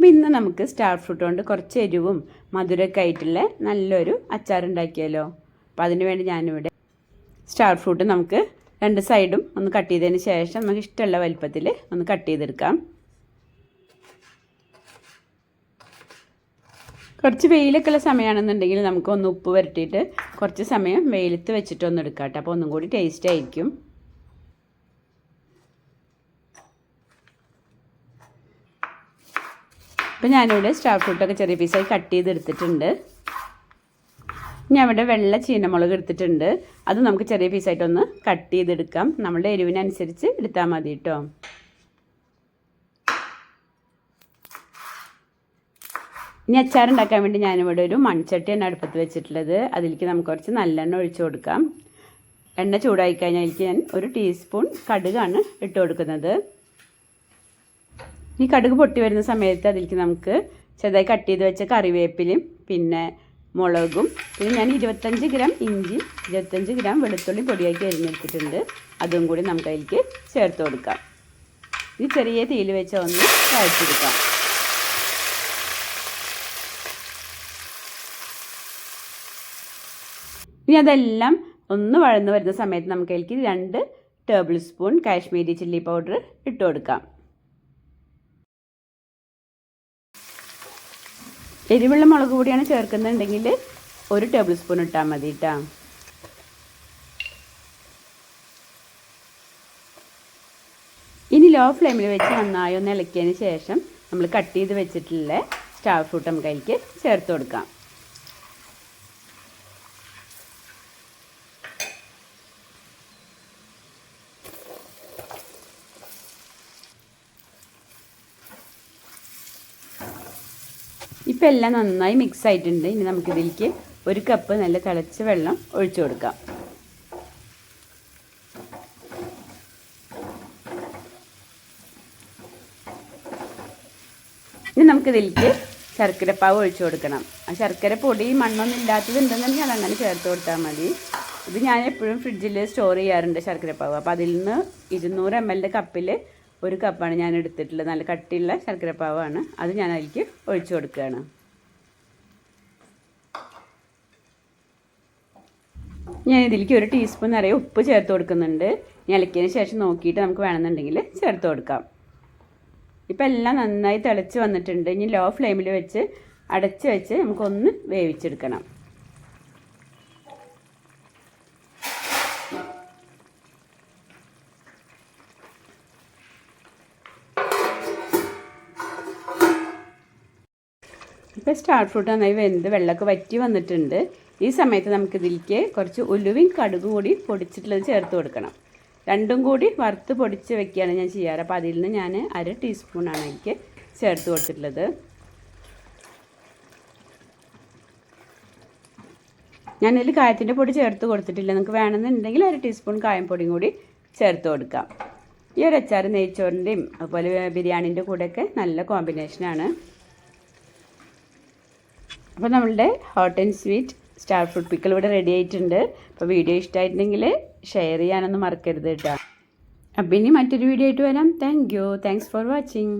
അപ്പോൾ ഇന്ന് നമുക്ക് സ്റ്റാർ ഫ്രൂട്ട് കൊണ്ട് കുറച്ച് എരിവും മധുരമൊക്കെ ആയിട്ടുള്ള നല്ലൊരു അച്ചാർ ഉണ്ടാക്കിയാലോ അപ്പോൾ അതിന് വേണ്ടി ഞാനിവിടെ സ്റ്റാർ ഫ്രൂട്ട് നമുക്ക് രണ്ട് സൈഡും ഒന്ന് കട്ട് ചെയ്തതിന് ശേഷം നമുക്ക് ഇഷ്ടമുള്ള വലിപ്പത്തിൽ ഒന്ന് കട്ട് ചെയ്തെടുക്കാം. കുറച്ച് വെയിലൊക്കെ ഉള്ള സമയമാണെന്നുണ്ടെങ്കിൽ നമുക്ക് ഒന്ന് ഉപ്പ് വരട്ടിയിട്ട് കുറച്ച് സമയം വെയിലത്ത് വെച്ചിട്ട് ഒന്ന് എടുക്കാം കേട്ടോ. അപ്പോൾ ഒന്നും കൂടി ടേസ്റ്റ് ആയിരിക്കും. ഇപ്പം ഞാനിവിടെ സ്റ്റാർ ഫ്രൂട്ടൊക്കെ ചെറിയ പീസായി കട്ട് ചെയ്തെടുത്തിട്ടുണ്ട്. ഞാൻ ഇവിടെ വെള്ള ചീനമുളക് എടുത്തിട്ടുണ്ട്. അത് നമുക്ക് ചെറിയ പീസായിട്ടൊന്ന് കട്ട് ചെയ്തെടുക്കാം. നമ്മളുടെ എരിവിനനുസരിച്ച് എടുത്താൽ മതി കേട്ടോ ഇനി അച്ചാർ ഉണ്ടാക്കാൻ വേണ്ടി ഞാനിവിടെ ഒരു മൺചട്ടിയാണ് അടുപ്പത്ത് വെച്ചിട്ടുള്ളത്. അതിലേക്ക് നമുക്ക് കുറച്ച് നല്ലെണ്ണ ഒഴിച്ചു കൊടുക്കാം. എണ്ണ ചൂടായി കഴിഞ്ഞാൽ ഞാൻ ഒരു ടീസ്പൂൺ കടുകാണ് ഇട്ട് കൊടുക്കുന്നത്. ഈ കടുക് പൊട്ടി വരുന്ന സമയത്ത് അതിലേക്ക് നമുക്ക് ചെറുതായി കട്ട് ചെയ്ത് വെച്ച കറിവേപ്പിലയും പിന്നെ മുളകും പിന്നെ ഞാൻ ഇരുപത്തഞ്ച് ഗ്രാം ഇഞ്ചി ഇരുപത്തഞ്ച് ഗ്രാം വെളുത്തുള്ളി പൊടിയാക്കി അരിഞ്ഞെടുത്തിട്ടുണ്ട്. അതും കൂടി നമുക്ക് അതിലേക്ക് ചേർത്ത് കൊടുക്കാം. ഇത് ചെറിയ തീയിൽ വെച്ച് ഒന്ന് വഴച്ചെടുക്കാം ഇനി അതെല്ലാം ഒന്ന് വഴന്ന് വരുന്ന സമയത്ത് നമുക്ക് അതിലേക്ക് രണ്ട് tablespoon Kashmiri chilli powder ഇട്ട് കൊടുക്കാം. എരിവുള്ള മുളക് പൊടിയാണ് ചേർക്കുന്നുണ്ടെങ്കിൽ ഒരു ടേബിൾ സ്പൂൺ ഇട്ടാൽ മതി കേട്ടോ ഇനി ലോ ഫ്ലെയിമിൽ വെച്ച് നന്നായി ഒന്ന് ഇളക്കിയതിന് ശേഷം നമ്മൾ കട്ട് ചെയ്ത് വെച്ചിട്ടുള്ള സ്റ്റാർ ഫ്രൂട്ട് നമുക്ക് അതിലേക്ക് ചേർത്ത് കൊടുക്കാം. ഇപ്പം എല്ലാം നന്നായി മിക്സ് ആയിട്ടുണ്ട്. ഇനി നമുക്കിതിലേക്ക് ഒരു കപ്പ് നല്ല തിളച്ച വെള്ളം ഒഴിച്ചു കൊടുക്കാം. ഇനി നമുക്കിതിലേക്ക് ശർക്കരപ്പാവ് ഒഴിച്ചു കൊടുക്കണം. ആ ശർക്കര പൊടി മണ്ണൊന്നും ഇല്ലാത്തതുണ്ടെന്നുണ്ടെങ്കിൽ അതങ്ങനെ ചേർത്ത് കൊടുത്താൽ മതി. ഇത് ഞാൻ എപ്പോഴും ഫ്രിഡ്ജിൽ സ്റ്റോർ ചെയ്യാറുണ്ട് ശർക്കരപ്പാവ്. അപ്പോൾ അതിൽ നിന്ന് ഇരുന്നൂറ് എം എല്ലിന്റെ കപ്പിൽ ഒരു കപ്പാണ് ഞാൻ എടുത്തിട്ടുള്ളത്. നല്ല കട്ടിയുള്ള ശർക്കരപ്പാവാണ് അത് ഞാൻ അതിലേക്ക് ഒഴിച്ചു കൊടുക്കുകയാണ്. ഞാൻ ഇതിലേക്ക് ഒരു ടീസ്പൂൺ നിറയെ ഉപ്പ് ചേർത്ത് കൊടുക്കുന്നുണ്ട്. ഇളക്കിയതിന് ശേഷം നോക്കിയിട്ട് നമുക്ക് വേണമെന്നുണ്ടെങ്കിൽ ചേർത്ത് കൊടുക്കാം. ഇപ്പം എല്ലാം നന്നായി തിളച്ച് വന്നിട്ടുണ്ട്. ഇനി ലോ ഫ്ലെയിമിൽ വെച്ച് അടച്ച് വെച്ച് നമുക്കൊന്ന് വേവിച്ചെടുക്കണം. ഇപ്പോൾ സ്റ്റാർ ഫ്രൂട്ട് നന്നായി വെന്ത് വെള്ളമൊക്കെ വറ്റി വന്നിട്ടുണ്ട്. ഈ സമയത്ത് നമുക്കിതിലേക്ക് കുറച്ച് ഉലുവയും കടുക് കൂടി പൊടിച്ചിട്ടുള്ളത് ചേർത്ത് കൊടുക്കണം. രണ്ടും കൂടി വറുത്ത് പൊടിച്ച് വെക്കുകയാണ് ഞാൻ ചെയ്യാറ്. അപ്പോൾ അതിൽ നിന്ന് ഞാൻ അര ടീസ്പൂണാണ് എനിക്ക് ചേർത്ത് കൊടുത്തിട്ടുള്ളത്. ഞാനതിൽ കായത്തിന്റെ പൊടി ചേർത്ത് കൊടുത്തിട്ടില്ല. നിങ്ങൾക്ക് വേണമെന്നുണ്ടെങ്കിൽ അര ടീസ്പൂൺ കായം പൊടിയും കൂടി ചേർത്ത് കൊടുക്കാം. ഈ ഒരു അച്ചാർ നെയ്ച്ചോറിന്റെയും അതുപോലെ ബിരിയാണീന്റെ കൂടെയൊക്കെ നല്ല കോമ്പിനേഷനാണ് അപ്പോൾ നമ്മളുടെ hot and sweet star fruit pickle ഇവിടെ റെഡി ആയിട്ടുണ്ട്. അപ്പോൾ വീഡിയോ ഇഷ്ടമായിട്ടുണ്ടെങ്കിൽ ഷെയർ ചെയ്യാനൊന്നും മറക്കരുത് കേട്ടോ. അപ്പം ഇനി മറ്റൊരു വീഡിയോ ആയിട്ട് വരാം. Thank you thanks for watching